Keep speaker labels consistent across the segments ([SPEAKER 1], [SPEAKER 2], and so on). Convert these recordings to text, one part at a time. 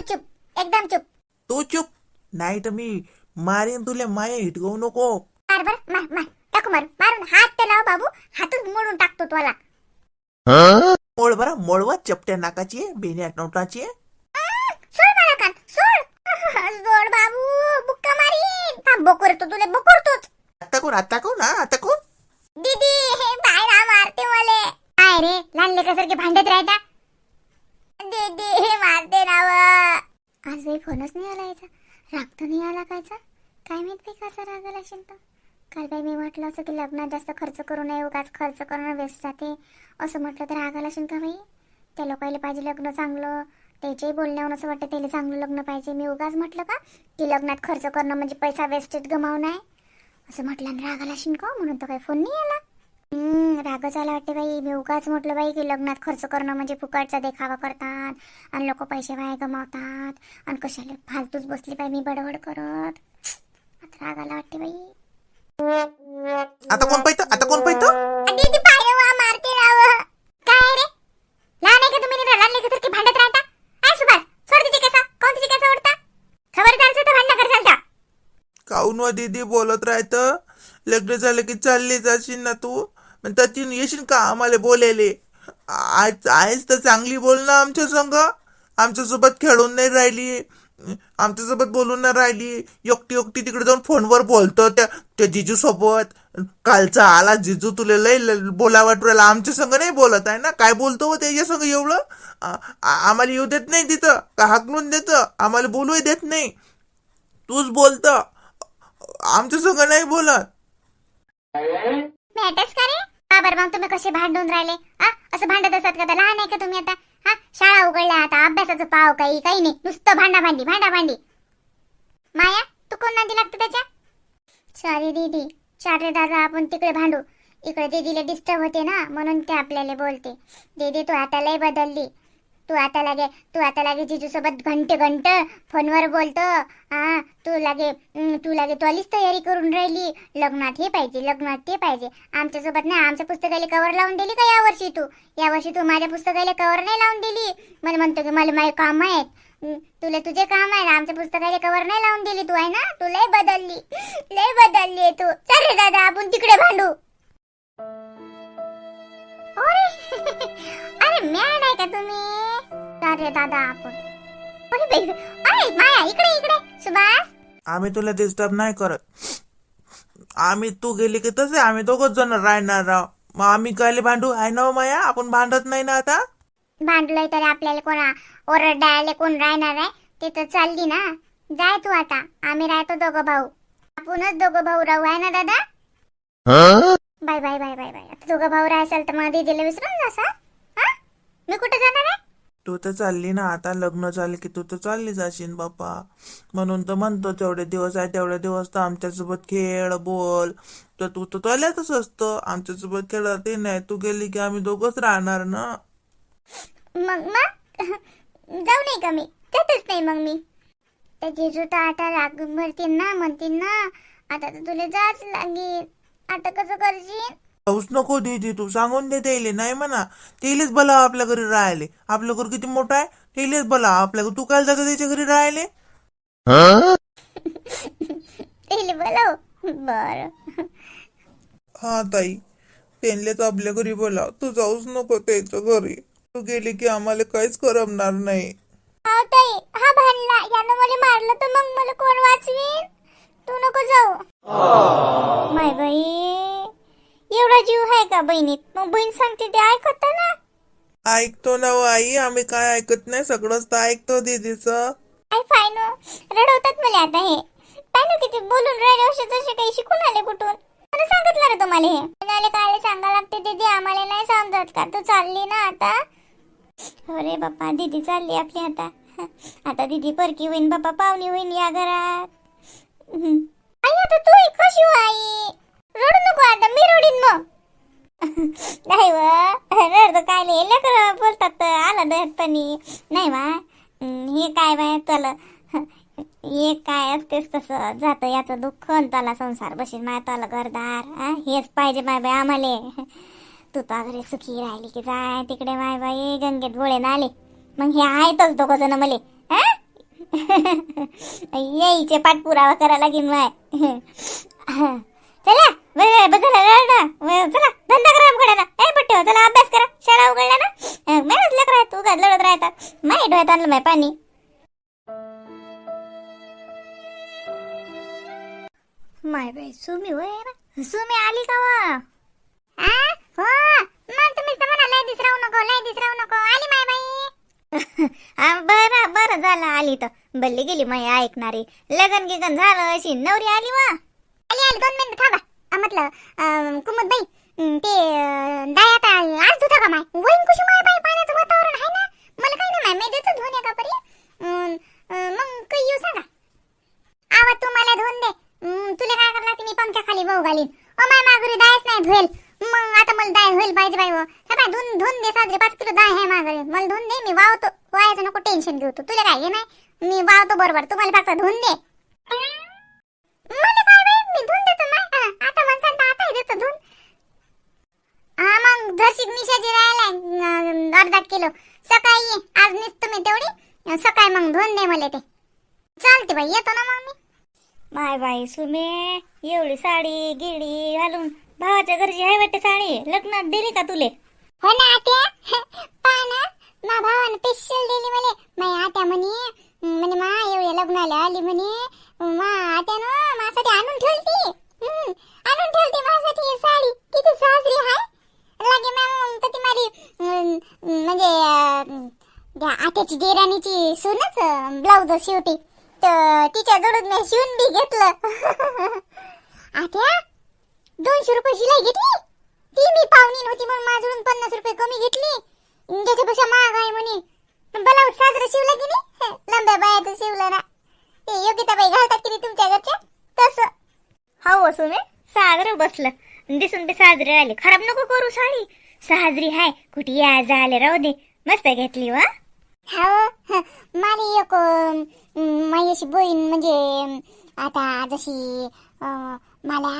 [SPEAKER 1] तू चुप एकदम चुप.
[SPEAKER 2] तू चुप? नाही तर मी मारीन तुला माया हिटकवू नको.
[SPEAKER 1] मार बर मार मार. टाकू मारू मारून हात ते लाव बाबू. हातच मोडून टाकतो तुला.
[SPEAKER 2] मोड बरा मोडवा चपट्या नाकाची बेन्या नोटाची
[SPEAKER 1] सोड मला कान सोड. सोड बाबू बुक्का मारीन. हा बोकरतो तुला बोकरतोच.
[SPEAKER 2] आता कोण आता कोण हा आता कोण?
[SPEAKER 1] दीदी हे बायला मारते मले. काय रे लहान लेकरासारखे भांडत राहता दीदी हे मारते नाव आज बाई फोनच नाही आला याचा राग तर नाही आला कायचा. काय माहीत बाई कसा राग आला असेल तर. काल बाई मी म्हटलं असं की लग्नात जास्त खर्च करू नये उगाच खर्च करणं वेस्ट जाते. असं म्हटलं तर राग आला असेल का बाई? त्या लोकायला पाहिजे लग्न चांगलं. त्याच्याही बोलण्यावर असं वाटतं त्याला चांगलं लग्न पाहिजे. मी उगाच म्हटलं का की लग्नात खर्च करणं म्हणजे पैसा वेस्टेज गमावणं आहे. असं म्हटलं आणि राग आला का हो? म्हणून तर काही फोन नाही आला. हम्म, रागच आला वाटते बाई. मी उगाच म्हटलं बाई की लग्नात खर्च करणं म्हणजे फुकटचा देखावा करतात आणि लोक पैसे वाया गमावतात आणि कशाला फालतूच बसली बाई मी बडबड करत. आता राग आला वाटते बाई.
[SPEAKER 2] आता कोण पाहिजे आता कोण पाहिजे
[SPEAKER 1] दीदी
[SPEAKER 2] बोलत राहतं? लग्न झालं की चालली जाशील ना तू? म्हणतात तिने येशील का आम्हाला बोलायले? आज आहेस तर चांगली बोल ना आमच्या संग. आमच्यासोबत खेळून नाही राहिली. आमच्यासोबत बोलून नाही राहिली. एकटी एकटी तिकडे जाऊन फोनवर बोलतो त्या त्या जिजूसोबत. कालचा आला जिजू तुला लय ल- बोला आमच्या संग नाही बोलत आहे ना? काय बोलतो त्याच्या संग एवढं? आम्हाला येऊ देत नाही तिथं. का हाकलून देतं? आम्हाला बोलूही देत नाही. तूच बोलत. आमच्या संग नाही बोलत.
[SPEAKER 1] तुम्ही कसे भांडून राहिले? हा असं भांडत असतात का लहान आहे का तुम्ही आता? हा? शाळा उघडल्या आता अभ्यासाचं पाव काही काही नाही. नुसतं भांडा भांडी भांडा भांडी माया तू कोण नांदी लागतो त्याच्या? सॉरी दीदी. चारे दादा आपण तिकडे भांडू. इकडे दीदीला डिस्टर्ब होते ना म्हणून ते आपल्याला बोलते. दीदी तू आता लय बदलली. तू आता लागे तू आता लागे जिजू सोबत घंटे घंटे फोनवर बोलतो. हा तू लागे तू लागे तू आलीच तयारी करून राहिली. लग्नात हे पाहिजे लग्नात ते पाहिजे. आमच्यासोबत नाही आमच्या पुस्तकाला कवर लावून दिली का यावर्षी तू? यावर्षी तू माझ्या पुस्तकाला कवर नाही लावून दिली? मला म्हणतो की मला माझे काम आहेत. तुला तुझे काम आहे ना आमच्या पुस्तकाला कवर नाही लावून दिली तू आहे ना? तू लय बदलली लय बदलली आहे तू. चल रे दादा आपण तिकडे भांडू. अरे मॅड आहे का तुम्ही? अरे दादा आपण अरे बाई अरे माया इकडे इकडे. सुभाष?
[SPEAKER 2] आम्ही तुला डिस्टर्ब नाही करत. आम्ही तू गेली की तसे आम्ही दोघच जण राहणार राव. मग आम्ही कायले भांडू आहे ना हो माया? आपण भांडत नाही ना आता?
[SPEAKER 1] भांडलोय तरी आपल्याला कोणा ओरडायला कोण राहणार आहे? ते तर चालली ना. जाय तू आता. आम्ही राहतो दोघं भाऊ. आपणच दोघं भाऊ राहू आहे ना दादा? Bye bye bye bye bye. आता दोघं भाऊ राहायचाल तर मग दीदीला विसरून जासा हा मी कुठे जाणार आहे?
[SPEAKER 2] तू तर चालली ना आता लग्न झाले की तू तर चालली जाशील बाप्पा. म्हणून तर म्हणतो तेवढे दिवस आहे तेवढे दिवस तर आमच्यासोबत खेळ बोल. तर तू तर चालल्यातच असतं आमच्यासोबत खेळत नाही. तू गेली की आम्ही दोघच राहणार ना.
[SPEAKER 1] मग मग? जाऊ नाही का मी? जातच नाही मग मी. त्या जेजू तर आता राग भरतील ना म्हणतील ना आता तर तुला जाच लागेल. आता कसं करशील?
[SPEAKER 2] पाऊस नको दीदी तू. सांगून दे त्याले. नाही म्हणा. तेलेच भला आपल्या घरी राहिले. आपलं घर किती मोठं आहे? तेलेच भला आपल्या घरी- तू काय जागा त्याच्या घरी राहिले?
[SPEAKER 1] तेले बोलव. बर.
[SPEAKER 2] हा ताई. त्यांलेच आपल्या घरी बोला तू जाऊच नको त्याच्या घरी. तू गेली की आम्हाला काहीच करमणार नाही.
[SPEAKER 1] हा ताई. हा भांडला. यानं मला मारलं तर मग मला कोण वाचवीन? तू नको जाऊ. माय बाई. एवढा जीव आहे का बहिणीत? मग बहीण सांगते ते ऐकत ना.
[SPEAKER 2] ऐकतो ना हो आई आम्ही काय ऐकत नाही सगळंच तर ऐकतो दीदीचं.
[SPEAKER 1] आय फायनो रडवतात मला आता हे. पाहिलं किती बोलून राहिले असे जसे काही शिकून आले कुठून? मला सांगितलं रे तुम्हाला हे. म्हणाले काय सांगा लागते दीदी आम्हाला नाही समजत का? तू चालली ना आता? अरे बाप्पा दीदी चालली आपली आता. आता दीदी परकी होईन बाप्पा पाहुणी होईन या घरात. आई आता तू कशी हो आई? रडू नको आता मी रडीन मग. नाही व रडतो काय नाही. लेकर बोलतात तर आलं दहतपणी नाही वा हे काय बाय चल. हे काय असतेच तसं. जातं याचं दुःख आणि त्याला संसार बशीन माय त्याला घरदार. हेच पाहिजे माय बाय आम्हाले. तू तर घरी सुखी राहिली की जाय. तिकडे माय बाई गंगेत गोळे आले मग हे आहेतच दोघ जण मले. हा यायचे पाठपुरावा करा लागेल माय. चला. बरं बरं झालं चला धंदा करा आमकडे ना ए पट्टे चला अभ्यास करा. शाळा उघडला ना? मॅच लेकरा तू काय लढत राहतात. माय डोळ्यात आणलं माय पाणी. माय बाई सुमी होय ना सुमी आली का वा? हो मग तुम्ही तर दिस राहू नको लय दिस राहू नको. आली माय बाई. बरं बरं झालं आली तर. बल्ली गेली माय ऐकणारी. लगन गिगन झालं अशी नवरी आली वा. आली आली दोन मिनिट थांबा. म्हटलं कुमत बाई ते दाय आता आज धुता का माय वहीन कुशी माय बाई पाण्याचं वातावरण आहे ना मला काही नाही माय मी देतो धुवून एका परी अं, अं, मग काही येऊ सांगा आवा तू मला धुवून दे हम्म, तुला काय करला की मी पंख्या खाली भाऊ घालीन ओ माय मागुरी दायच नाही धुवेल मग आता मला दाय होईल पाहिजे बाई हो. हे बाय धुवून धुवून दे साजरे पाच किलो दाय आहे मागरी मला धुवून दे मी वावतो वायाचं नको टेन्शन घेऊ तू तुला काय हे नाही मी वावतो बरोबर तू मला फक्त धुवून दे मला काय बाई मी धुवून देतो माय हा, आता म्हणसान तर आता देतो धुवून हा मग धरशीक निशाची राहिलाय अर्धा किलो. सकाळी ये. आज निघतो मी तेवढी. सकाळी मग धुवून दे मला ते. चालते बाई येतो ना मग मी. माय बाई सुमे एवढी साडी गिडी घालून भावाच्या घरची आहे वाटते साडी. लग्नात दिली का तुले? हो ना आत्या. पहा ना मा भावानं स्पेशल दिली मले. माय आत्या म्हणे म्हणे मा एवढ्या लग्नाला आली म्हणे. मा आत्या ना माझ्यासाठी आणून ठेवली आणून ठेवली माझ्यासाठी साडी किती साजरी हाय लागे मॅम तर ती मारी अं, म्हणजे अं, त्याची आत्याची देराणीची सूनच ब्लाउज शिवते. तर तिच्या जवळून मी शिवून बी घेतलं. आत्या दोनशे रुपये शिलाई घेतली? ती मी पाहुणी नव्हती म्हणून माझ्याकडून पन्नास रुपये कमी घेतली. त्याच्यापेक्षा महाग आहे म्हणे. ब्लाऊज साजरं शिवलं की नाही? लंब्या बायाचं शिवलं ना. ते योगिताबाई घालतात की नाही तुमच्या घरच्या तसं. हो सुने साजरं बसलं. दिसून ते साजरे राहिले. खराब नको करू साडी साजरी हाय कुठे या झाले राहू दे. मस्त घेतली वा. हो. माझी एक माझ्याशी बहीण म्हणजे आता जशी मला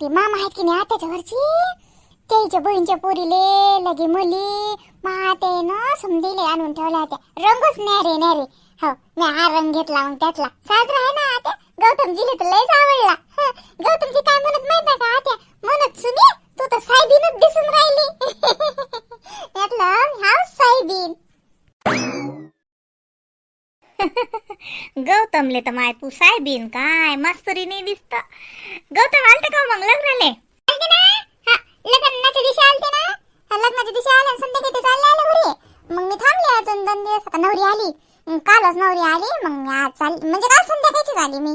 [SPEAKER 1] ते मामा आहेत की नाही आत्याच्या घरची त्याच्या बहीणच्या पोरीले लगे मुली मातेनं समजेले आणून ठेवल्या होत्या. रंगच न्यारे न्यारे हो मी हा रंग घेतला मग त्यातला. साजरा आहे ना आता गौतमजीले तर लयच आवडला हं, गौतमजी काय म्हणत माहीत आहे का आत्या म्हणत सुनी तू तर सायबीनच दिसून राहिली त्यातलं हा सायबीन गौतमले तर माय तू सायबीन काय? मस्तरी नाही दिसत. गौतम आलते का मग लग्नाले? हा, लग्नाच्या दिवशी आलते ना. लग्नाच्या दिवशी आले संध्याकाळी चालले आले घरी. मग मी थांबले अजून दोन दिवस. आता नवरी आली. कालच नवरी आली. मग आज चाल म्हणजे काल संध्याकाळचीच आली मी.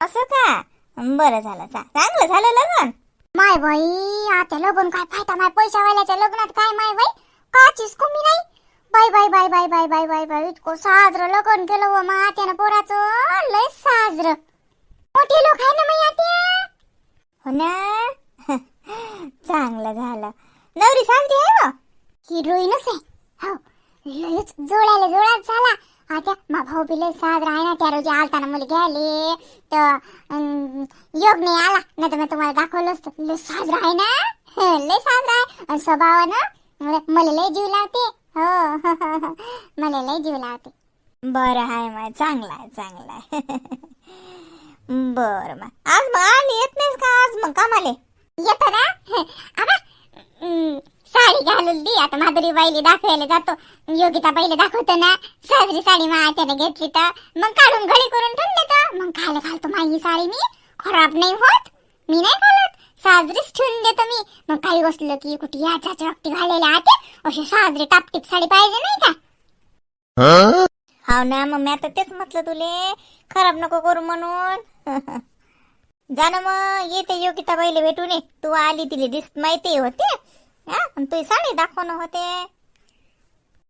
[SPEAKER 1] असं का? बरं झालं चांगलं झालं लग्न. माय बाई आता लग्न काय फायदा माय पैशावाल्याच्या लग्नात काय माय बाई? काचीच कमी नाही. Bye bye bye bye bye bye bye bye. इतकं साजरं लग्न केलं व मग आत्यानं पोराचं. लय साजरं. मोठे लोक आहे ना मैया ते? हो ना? चांगलं झालं. नवरी सांगते आहे हिरोईनच आहे. हो. लयच जोड्याला जोड्यात झाला. आता मा भाऊ बी लय साजरा आहे ना. त्या रोजी आलताना मुली घ्यायले. तर योग नाही आला. नाही तर मी तुम्हाला दाखवलं असतं. लय साजरा आहे ना? लय साजरा आहे. आणि स्वभावानं मला- मला लय जीव लावते. हो. मला लय जीव लावते. बरं आहे मग चांगला आहे चांगला आहे. बरं मग. आज मग आली येत नाहीस का आज मग कामाले? येतो ना. आता हम्म, साडी घालून दी. आता माधुरी बाईले दाखवायला जातो. योगिता बाईले दाखवतो ना. साजरी साडी मात्याने घेतली तर. मग काढून घडी करून ठेवून तर मग खायला घालतो माझी साडी मी. खराब नाही होत. मी नाही घालत. साजरीच ठेवून देतो मी. मग काही बसलं की कुठे याच्या वक्ती घालायला आते. अशी साजरी टापटीप साडी पाहिजे नाही का? हो? ना मग मी आता तेच म्हटलं तुले. खराब नको करू म्हणून. जा ना मग येते योगिता बाईले भेटून ये. तू आली तिले दिस माहिती होते. तुझी साडी दाखवणं होते.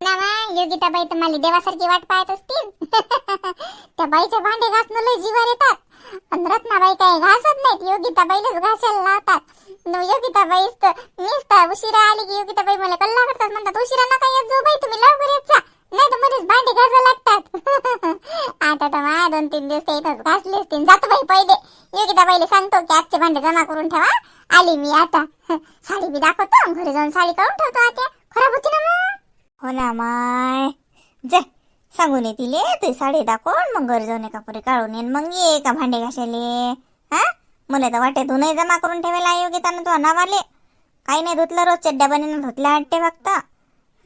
[SPEAKER 1] ना योगिता बाई तर मला देवासारखी वाट पाहत असतील. त्या बाईचे भांडे घासणं लय जीवार येतात. रत्नाबाई काही घासत नाहीत. योगिता बाईलाच घासायला लावतात. योगिताबाई योगिता नुसता उशिरा आली की योगिताबाई मला कल्ला करतात म्हणतात उशिरा नका येत जो बाई तुम्ही लवकर येत जा. नाही तर मध्येच भांडे घासा लागतात. आता तर मा दोन तीन दिवस इथंच घासले असतील जातो बाई पहिले. योगिताबाईला सांगतो की आजचे भांडे जमा करून ठेवा. आली मी आता. साडी बी दाखवतो घरी जाऊन साडी काढून ठेवतो आता खराब होती ना मग? हो ना माय. जे
[SPEAKER 3] सांगून येतील ते साडी दाखवून मग घरी जाऊन एका काढून येईन. मग ये का भांडे घासायले. हा? मला तर वाटे धुणंही जमा करून ठेवायला योगितानं तू अनावाले काही नाही धुतलं रोज चड्ड्या बनीनं धुतल्या वाटते फक्त.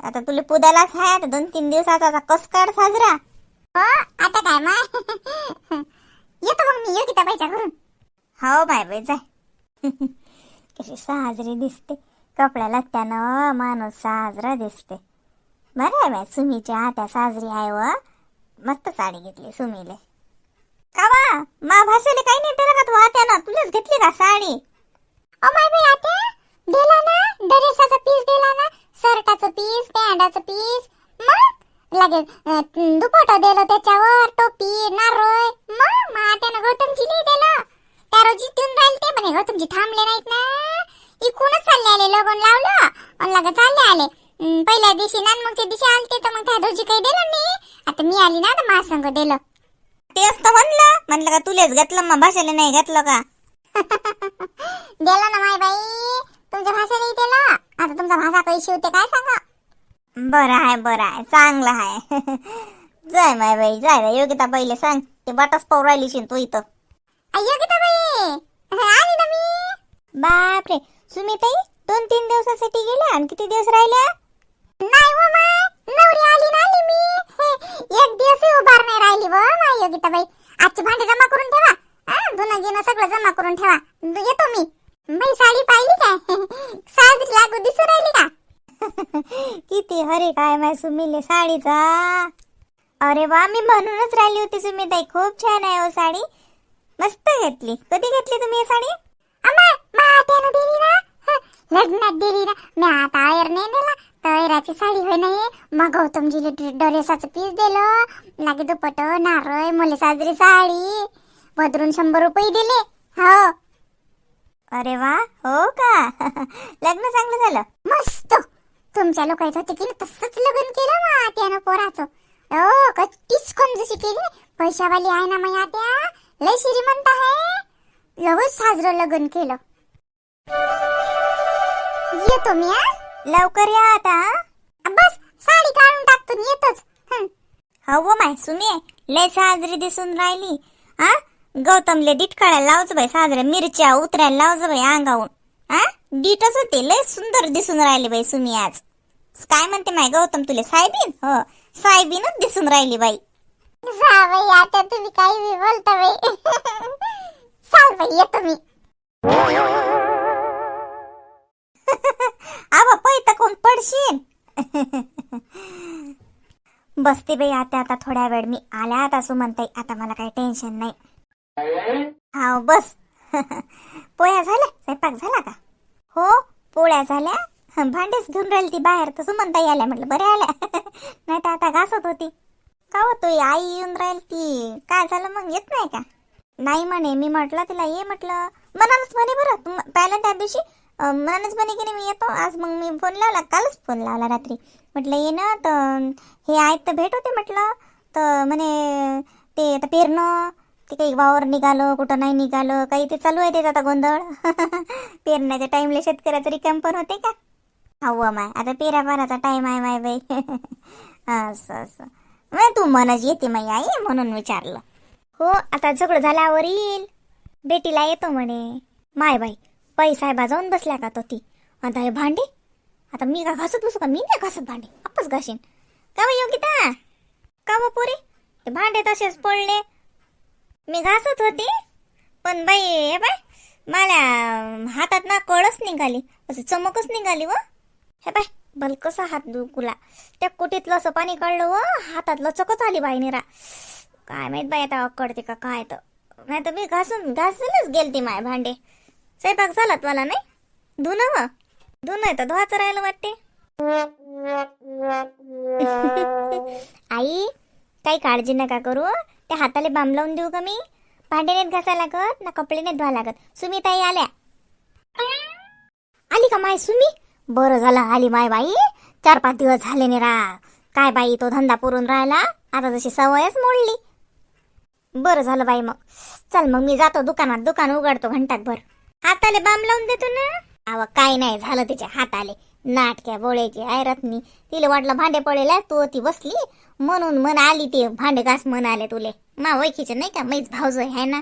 [SPEAKER 3] आता तुला पुदालाच आहे आता दोन तीन दिवसाचा कस काढ साजरा.
[SPEAKER 1] हो आता काय माय येतो मग मी योगिता बाईच्या घरून.
[SPEAKER 3] हो बाय बाय जाय. कशी साजरी दिसते. कपड्याला त्यानं माणूस साजरा दिसते. बरं आहे बाय सुमीच्या आत्या साजरी आहे व. मस्त साडी घेतली सुमीले. कावा मा भाषेले काही नाही दिलं का तू आत्यानं तुलाच घेतली का साडी?
[SPEAKER 1] ओ माय बाई आता दिला ना? ड्रेसाचा पीस दिला ना? शर्टाचं पीस पॅन्टाचं पीस. मग? लगेच दुपट दिलं त्याच्यावर टोपी नारळ. मग? मा त्यानं गौतमजी नाही दिलं. त्या रोजी देऊन राहिले ते म्हणे गौतमजी थांबले नाहीत ना. इकूनच चालले आले लगून लावलं. आणि लगेच चालले आले. पहिल्या दिवशी ना मग त्या दिवशी आलते तर मग त्या रोजी काही दिलं नाही. आता मी आली ना तर माझ्या संग दिलं.
[SPEAKER 3] तेच तर म्हणलं. म्हणलं का तुलेच घेतलं मग भाषेले नाही घेतलं का?
[SPEAKER 1] दिला ना माय बाई. तुमच्या भाषा नाही दिला. आता तुमचा भाषा कैशी होते काय सांगा?
[SPEAKER 3] बरं आहे बरं आहे. चांगलं आहे. जाय माय बाई जाय बाई. योगिता पहिले सांग. ते बाटच पाहू राहिली शिन तू इथं.
[SPEAKER 1] योगिता बाई. आली ना मी.
[SPEAKER 3] बापरे. सुमिताई दोन तीन दिवसासाठी गेल्या आणि किती दिवस राहिल्या?
[SPEAKER 1] नाही हो नवरी आली ना आली मी. एक दिवस उभार नाही राहिली हो व योगिता बाई आजची भांडी जमा करून ठेवा. हा धुणं गिणं सगळं जमा करून ठेवा. येतो मी. बाई साडी पाहिली काय? साडी लागू दिसू राहिली का?
[SPEAKER 3] किती हरे काय माय सुमीले साडीचा. अरे वा मी म्हणूनच राहिली होती सुमिताई. खूप छान आहे हो साडी. मस्त घेतली. कधी घेतली तुम्ही ही साडी?
[SPEAKER 1] अम्मा मात्यानं दिली ना? लग्नात दिली ना? मी आता आयर नाही नेला तैराची साडी होय नाही मग गौतमजीले डरेसाचं पीस दिलं. लागे दुपट नारळ मुले साजरी साडी. बदरून शंभर रुपये दिले. हो.
[SPEAKER 3] अरे वा हो का? लग्न चांगलं झालं.
[SPEAKER 1] मस्त. तुमच्या लोकांत होते की तसंच लग्न केलं मग आत्यानं पोराचं. हो कट्टीच जशी केली. पैशावाली आहे ना मग आत्या लय श्रीमंत आहे. लगेच साजरं लग्न केलं. येतो मी आ
[SPEAKER 3] लवकर या आता
[SPEAKER 1] बस साडी काढून टाकतो आणि येतोच. हो,
[SPEAKER 3] हो. माय सुमी लय साजरी दिसून राहिली. हा? गौतमले डीट काढायला लावच बाई साजऱ्या मिरच्या उतरायला लावच बाई अंगावून. हा? डीटच होते लय सुंदर दिसून राहिली बाई सुमी आज. काय म्हणते माय गौतम तुले सायबीन? हो सायबीनच दिसून राहिली बाई.
[SPEAKER 1] बाई आता तुम्ही काही बोलता बाई. चाल बाई येतो मी.
[SPEAKER 3] आबा पैता कोण पडशील बसते बाई आता आता थोड्या वेळ मी आल्या आता सुमनताई. आता मला काही टेन्शन नाही. हा बस. पोळ्या झाल्या? स्वयंपाक झाला का? हो पोळ्या झाल्या. भांडेच घेऊन राहिली ती बाहेर. तर सुमनताई आल्या म्हटलं बरे आल्या. नाही तर आता घासत होती. का होतो आई येऊन राहील ती. काय झालं मग? येत नाही का? नाही म्हणे मी म्हटलं तिला ये म्हटलं. मनानच म्हणे बरं. पहिल्या त्या दिवशी अं, म्हणे की नाही मी येतो. आज मग मी फोन लावला कालच फोन लावला रात्री. म्हटलं ये ना तर हे आहेत तर भेट होते म्हटलं. तर म्हणे ते आता पेरणं ते काही वावर निघालं कुठं नाही निघालं काही ते चालू आहे त्याचा आता गोंधळ. पेरण्याच्या टाईमला शेतकऱ्याचं रिकाम पण होते का? हवं माय आता पेरा पाराचा टाईम आहे माय बाई. असं असं. मग तू मनच येते माई आई म्हणून विचारलं. हो आता झगडं झाल्यावर येईल बेटीला येतो म्हणे. माय बाई पैसा जाऊन बसल्या का तो ती? आता हे भांडे? आता मी का घासत बसू का? मी नाही घासत भांडे. आपच घासेन का बा योगिता? का बा पोरे? ते भांडे तसेच पडले. मी घासत होते. पण बाई हे बाय मला हातात ना कळच निघाली. असं चमकच निघाली व. हे बाय बल कसा हात दुखला. त्या कुटीतलं असं पाणी काढलं व हातात लचकच आली बाई निरा. काय माहीत बाई आता कळते का काय तर. नाही तर मी घासून घासूनच गेलती माय भांडे. स्वयंपाक झाला तुम्हाला नाही? धुणं व धुणं तर धुवाचं राहिलं वाटते. आई काही काळजी नका करू त्या हाताले बांब लावून देऊ का मी? भांडे घासायला लागत ना कपडे नाहीत धुवा लागत. सुमिताई आल्या. आली का माय सुमी? बरं झालं आली माय बाई. चार पाच दिवस झाले नाही रा काय बाई तो धंदा पुरून राहिला. आता जशी सवयच मोडली. बरं झालं बाई मग. चल मग मी जातो दुकानात. दुकान उघडतो घंटात भर हाताले बांब लावून देतो ना. अव काय नाही झालं तिच्या हाताले. नाटक्या बोळ्याची आहे रत्नी तिला वाटलं भांडे पडेला तू ती बसली. म्हणून मन आली ते भांडे घास म्हणाले तुले. मा ओळखीचे नाही का मैच भाऊज आहे ना?